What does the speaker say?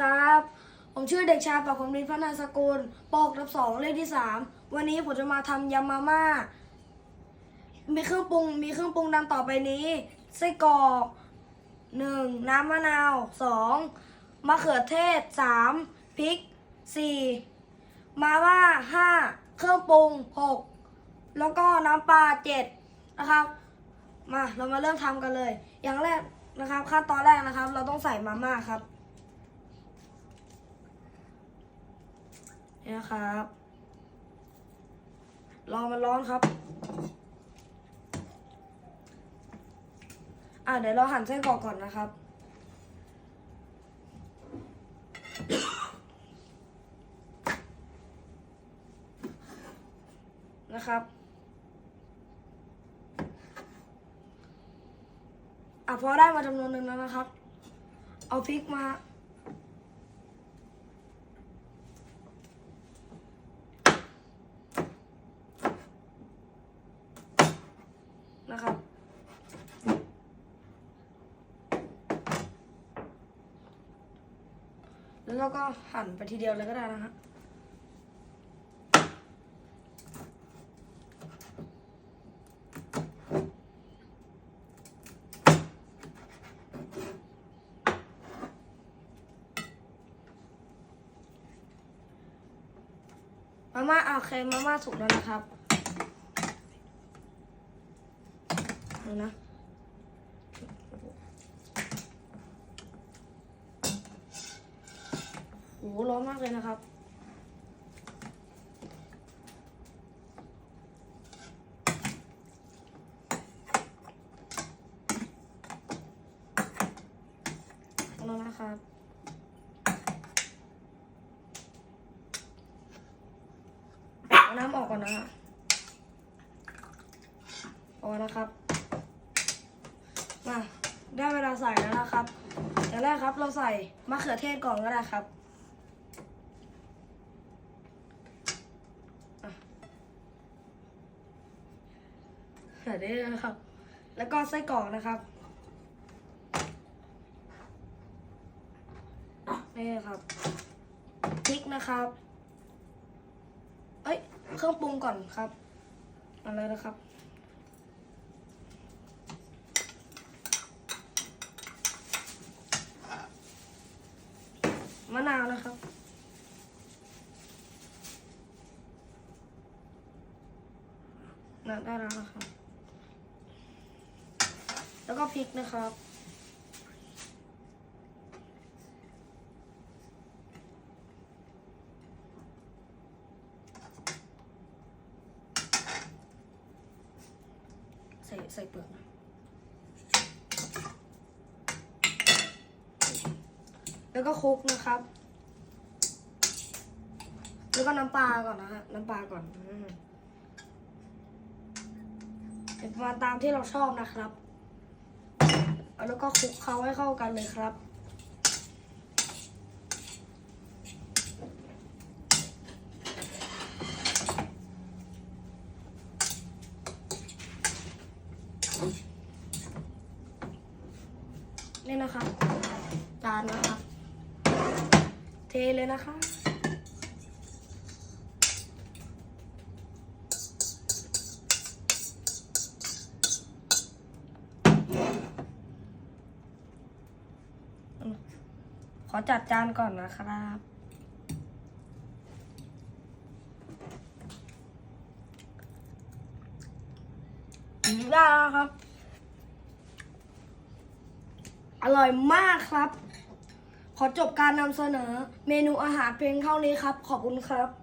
ครับ ผมชื่อเด็กชายปักคมรินพัฒนาสกุลปอกรับสองเลขที่สามวันนี้ผมจะมาทำยำมาม่า มีเครื่องปรุงมีเครื่องปรุงดังต่อไปนี้ไส้กรอกหนึ่งน้ำมะนาวสองมะเขือเทศสามพริกสี่มาม่าห้าเครื่องปรุงหกแล้วก็น้ำปลาเจ็ดนะครับมาเรามาเริ่มทำกันเลย อย่างแรกนะครับขั้นตอนแรกนะครับ เราต้องใส่มาม่าครับ นี่นะครับรอมันร้อนครับ อะเดี๋ยวเราหั่นไส้กรอกก่อนนะครับ นะครับอะพอได้มาจำนวนหนึ่งแล้วนะครับ เอาพริกมา นะครับ แล้วเราก็หั่นไปทีเดียวเลยก็ได้นะฮะมาม่าอะโอเคมาม่าสุกแล้วนะครับ ดูนะโหร้อนมากเลยนะครับแล้วนะครับเอาน้ำออกก่อนนะฮะพอนะครับ มาได้เวลาใส่แล้วนะครับอย่างแรกครับเราใส่มะเขือเทศก่อนก็ได้ครับอะใส่ได้เลยนะครับ แล้วก็ไส้กรอกนะครับนี่ครับพริกนะครับ เอ้ยเครื่องปรุงก่อนครับอะไรนะครับ มะนาวนะครับนะได้แล้วนะครับ แล้วก็พริกนะครับ ใส่ใส่เปลือกนะ แล้วก็คลุกนะครับ แล้วก็น้ำปลาก่อนนะฮะ น้ำปลาก่อนอืมเป็นประมาณตามที่เราชอบนะครับ แล้วก็คลุกเคล้าให้เข้ากันเลยครับนี่นะครับจานนะครับ เทเลยนะคะ ขอจัดจานก่อนนะครับได้แล้วครับ อร่อยมากครับ ขอจบการนำเสนอเมนูอาหารเพียงเท่านี้ครับ ขอบคุณครับ